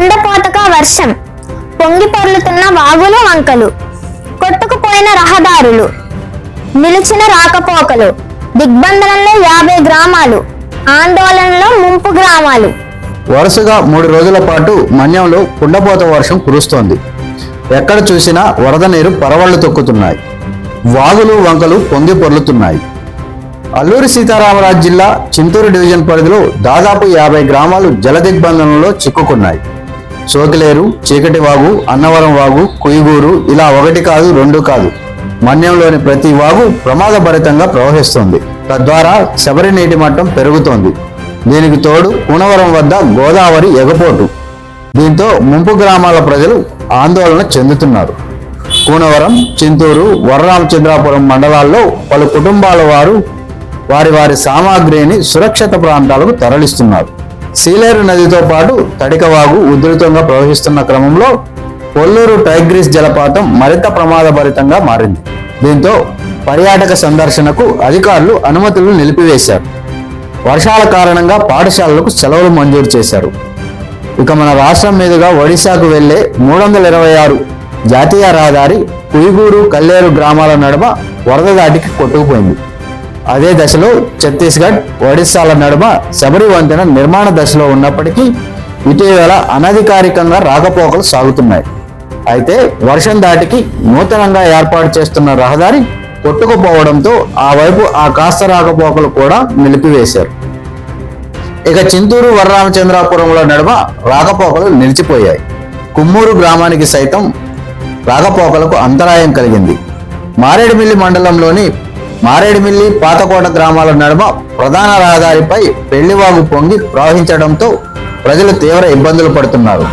కుండపోతగా వర్షం. పొంగి పొర్లుతున్న వాగులు వంకలు. కొట్టుకుపోయిన రహదారులు. నిలిచిన రాకపోకలు. దిగ్బంధనంలో యాభై గ్రామాలు. ఆందోళనలో ముంపు గ్రామాలు. వరుసగా మూడు రోజుల పాటు మన్యంలో కుండపోత వర్షం కురుస్తోంది. ఎక్కడ చూసినా వరద నీరు పరవళ్ళు తొక్కుతున్నాయి. వాగులు వంకలు పొంగి పొర్లుతున్నాయి. అల్లూరి సీతారామరాజు జిల్లా చింతూరు డివిజన్ పరిధిలో దాదాపు యాభై గ్రామాలు జల దిగ్బంధనంలో చిక్కుకున్నాయి. సోకిలేరు చీకటి వాగు అన్నవరం వాగు కుయిగూరు ఇలా ఒకటి కాదు రెండు కాదు. మన్యంలోని ప్రతి వాగు ప్రమాదభరితంగా ప్రవహిస్తుంది. తద్వారా శబరి నీటి మట్టం పెరుగుతోంది. దీనికి తోడు కూనవరం వద్ద గోదావరి ఎగపోటు. దీంతో ముంపు గ్రామాల ప్రజలు ఆందోళన చెందుతున్నారు. కూనవరం చింతూరు వరరామచంద్రాపురం మండలాల్లో పలు కుటుంబాల వారు వారి వారి సామాగ్రిని సురక్షిత ప్రాంతాలకు తరలిస్తున్నారు. సీలేరు నదితో పాటు తడికవాగు ఉధృతంగా ప్రవహిస్తున్న క్రమంలో కొల్లూరు టైగ్రీస్ జలపాతం మరింత ప్రమాదభరితంగా మారింది. దీంతో పర్యాటక సందర్శనకు అధికారులు అనుమతులు నిలిపివేశారు. వర్షాల కారణంగా పాఠశాలలకు సెలవులు మంజూరు చేశారు. ఇక మన రాష్ట్రం మీదుగా ఒడిశాకు వెళ్ళే మూడు వందల ఇరవై ఆరు జాతీయ రహదారి కుయిగూరు కల్లేరు గ్రామాల నడుమ వరద దాటికి కొట్టుకుపోయింది. అదే దశలో ఛత్తీస్గఢ్ ఒడిశాల నడుమ శబరి వంతెన నిర్మాణ దశలో ఉన్నప్పటికీ ఇటీవల అనధికారికంగా రాకపోకలు సాగుతున్నాయి. అయితే వర్షం దాటికి నూతనంగా ఏర్పాటు చేస్తున్న రహదారి కొట్టుకుపోవడంతో ఆ వైపు ఆ కాస్త రాకపోకలు కూడా నిలిపివేశారు. ఇక చింతూరు వరరామచంద్రాపురంలో నడుమ రాకపోకలు నిలిచిపోయాయి. కుమ్మూరు గ్రామానికి సైతం రాకపోకలకు అంతరాయం కలిగింది. మారేడుమిల్లి మండలంలోని మారేడుమిల్లి పాతకోట గ్రామాల నడుమ ప్రధాన రహదారిపై పెళ్ళివాగు పొంగి ప్రవహించడంతో ప్రజలు తీవ్ర ఇబ్బందులు పడుతున్నారు.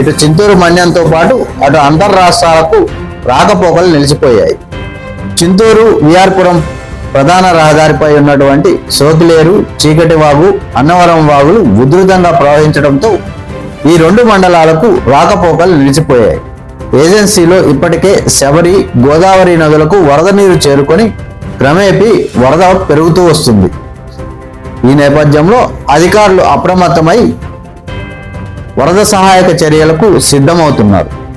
ఇటు చింతూరు మన్యంతో పాటు అటు అంతర్ రాష్ట్రాలకు రాకపోకలు నిలిచిపోయాయి. చింతూరు విఆర్పురం ప్రధాన రహదారిపై ఉన్నటువంటి సోకిలేరు చీకటి వాగు అన్నవరం వాగులు ఉధృతంగా ప్రవహించడంతో ఈ రెండు మండలాలకు రాకపోకలు నిలిచిపోయాయి. ఏజెన్సీలో ఇప్పటికే శబరి గోదావరి నదులకు వరద నీరు చేరుకొని క్రమేపీ వరద పెరుగుతూ వస్తుంది. ఈ నేపథ్యంలో అధికారులు అప్రమత్తమై వరద సహాయక చర్యలకు సిద్ధమవుతున్నారు.